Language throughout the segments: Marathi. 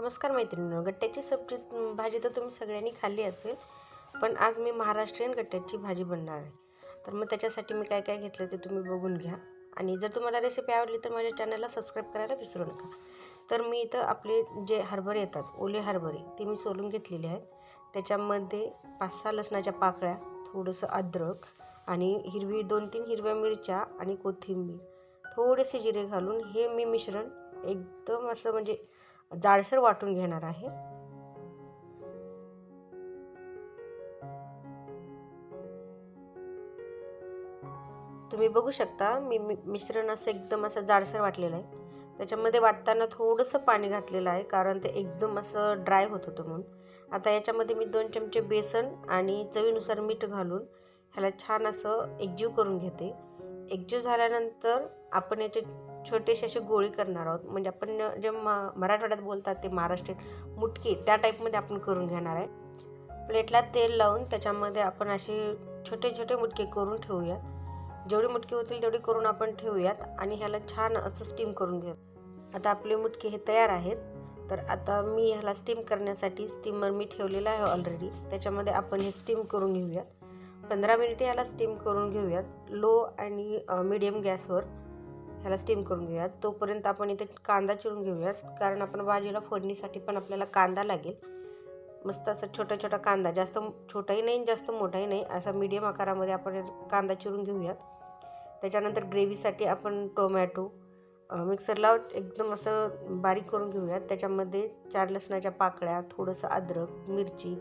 नमस्कार मैत्रिणींनो गट्ट्याची सब्जी भाजी तर तुम्ही सगळ्यांनी खाल्ली असेल पण आज मी महाराष्ट्रीयन गट्ट्याची भाजी बनणार आहे. तर मग त्याच्यासाठी मी काय काय घेतलं ते तुम्ही बघून घ्या. आणि जर तुम्हाला रेसिपी आवडली तर माझ्या चॅनलला सबस्क्राईब करायला विसरू नका. तर मी इथं आपले जे हरभरे येतात ओले हरभरे ते मी सोलून घेतलेले आहेत. त्याच्यामध्ये पाच सहा लसणाच्या पाकळ्या थोडंसं अद्रक आणि हिरवी दोन तीन हिरव्या मिरच्या आणि कोथिंबीर. थोडेसे जिरे घालून हे मी मिश्रण एकदम असं म्हणजे जाडसर वाटून घेणार आहे. तुम्ही बघू शकता मी मिश्रण असं एकदम असं जाडसर वाटलेलं आहे. त्याच्यामध्ये वाटताना थोडंसं पाणी घातलेलं आहे कारण ते एकदम असं ड्राय होत होतं म्हणून. आता याच्यामध्ये मी दोन चमचे बेसन आणि चवीनुसार मीठ घालून ह्याला छान असं एकजीव करून घेते. एकजीव झाल्यानंतर आपण याचे छोटेसे असे गोळी करणार आहोत. म्हणजे आपण जे म मराठवाड्यात बोलतात ते महाराष्ट्रीयन मुटके त्या टाईपमध्ये आपण करून घेणार आहे. प्लेटला तेल लावून त्याच्यामध्ये आपण असे छोटे छोटे मुटके करून ठेवूयात. जेवढे मुटके होतील तेवढे करून आपण ठेवूयात आणि ह्याला छान असं स्टीम करून घेऊ आता आपले मुटके हे तयार आहेत. तर आता मी ह्याला स्टीम करण्यासाठी स्टीमर मी ठेवलेला आहे ऑलरेडी त्याच्यामध्ये आपण हे स्टीम करून घेऊयात. पंधरा मिनिटे ह्याला स्टीम करून घेऊयात. लो आणि मिडियम गॅसवर ह्याला स्टीम करून घेऊयात. तोपर्यंत आपण इथे कांदा चिरून घेऊयात. कारण आपण भाजीला फोडणीसाठी पण आपल्याला कांदा लागेल. मस्त असा छोटा छोटा कांदा. जास्त छोटाही नाही जास्त मोठाही नाही. असा मीडियम आकारामध्ये आपण कांदा चिरून घेऊयात. त्याच्यानंतर ग्रेव्हीसाठी आपण टोमॅटो मिक्सरला एकदम असं बारीक करून घेऊयात. त्याच्यामध्ये चार लसणाच्या पाकळ्या थोडंसं अद्रक मिरची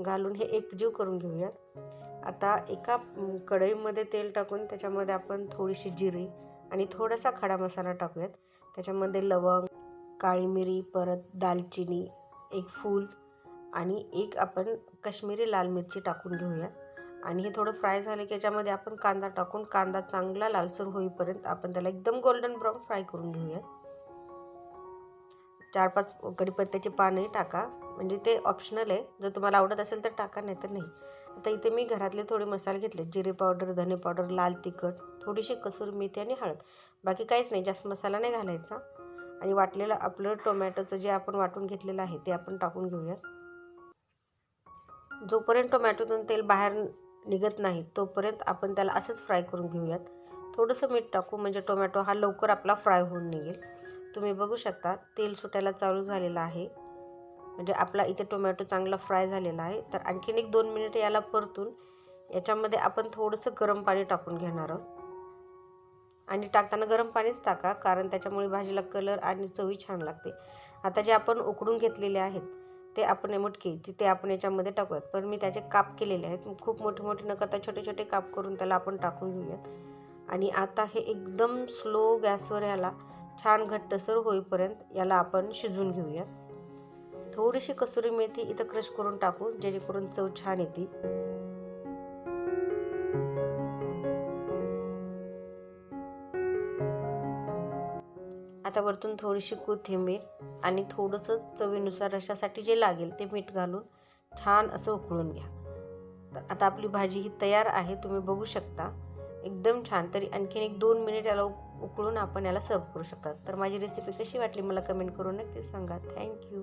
घालून हे एकजीव करून घेऊयात. आता एका कढईमध्ये तेल टाकून त्याच्यामध्ये आपण थोडीशी जिरे आणि थोडासा खडा मसाला टाकूयात. त्याच्यामध्ये लवंग काळी मिरी परत दालचिनी एक फूल आणि एक आपण कश्मीरी लाल मिरची टाकून घेऊयात. आणि हे थोडं फ्राय झालं की याच्यामध्ये आपण कांदा टाकून कांदा चांगला लालसर होईपर्यंत आपण त्याला एकदम गोल्डन ब्राऊन फ्राय करून घेऊयात. चार पाच कढीपत्त्याची पानही टाका. म्हणजे ते ऑप्शनल आहे. जर तुम्हाला आवडत असेल तर टाका नाही तर नाही. आता इथे मी घरातले थोडे मसाले घेतले. जिरे पावडर धने पावडर लाल तिखट थोडीशी कसूर मेथी आणि हळद. बाकी काहीच नाही जास्त मसाला नाही घालायचा. आणि वाटलेलं आपलं टोमॅटोचं जे आपण वाटून घेतलेलं आहे ते आपण टाकून घेऊयात. जोपर्यंत टोमॅटोतून तेल बाहेर निघत नाही तोपर्यंत आपण त्याला असंच फ्राय करून घेऊयात. थोडंसं मीठ टाकू म्हणजे टोमॅटो हा लवकर आपला फ्राय होऊन निघेल. तुम्ही बघू शकता तेल सुटायला चालू झालेलं आहे. म्हणजे आपला इथे टोमॅटो चांगला फ्राय झालेला आहे. तर आणखीन एक दोन मिनिट याला परतून याच्यामध्ये आपण थोडंसं गरम पाणी टाकून घेणार आहोत. आणि टाकताना गरम पाणीच टाका कारण त्याच्यामुळे भाजीला कलर आणि चवी छान लागते. आता जे आपण उकडून घेतलेले आहेत ते आपण मुटके ते आपण याच्यामध्ये टाकूयात. पण मी त्याचे काप केलेले आहेत. खूप मोठे मोठे न करता छोटे छोटे काप करून त्याला आपण टाकून घेऊयात. आणि आता हे एकदम स्लो गॅसवर याला छान घट्टसर होईपर्यंत याला आपण शिजवून घेऊयात. थोडीशी कसुरी मेथी इथं क्रश करून टाकू जेणेकरून चव छान येते. आता वरतून थोडीशी कोथिंबीर आणि थोडंसं चवीनुसार रशासाठी जे लागेल ते मीठ घालून छान असं उकळून घ्या. तर आता आपली भाजी ही तयार आहे तुम्ही बघू शकता. एकदम छान तरी आणखीन एक दोन मिनिट याला उकळून आपण याला सर्व करू शकता. तर माझी रेसिपी कशी वाटली मला कमेंट करून नक्की सांगा. थँक्यू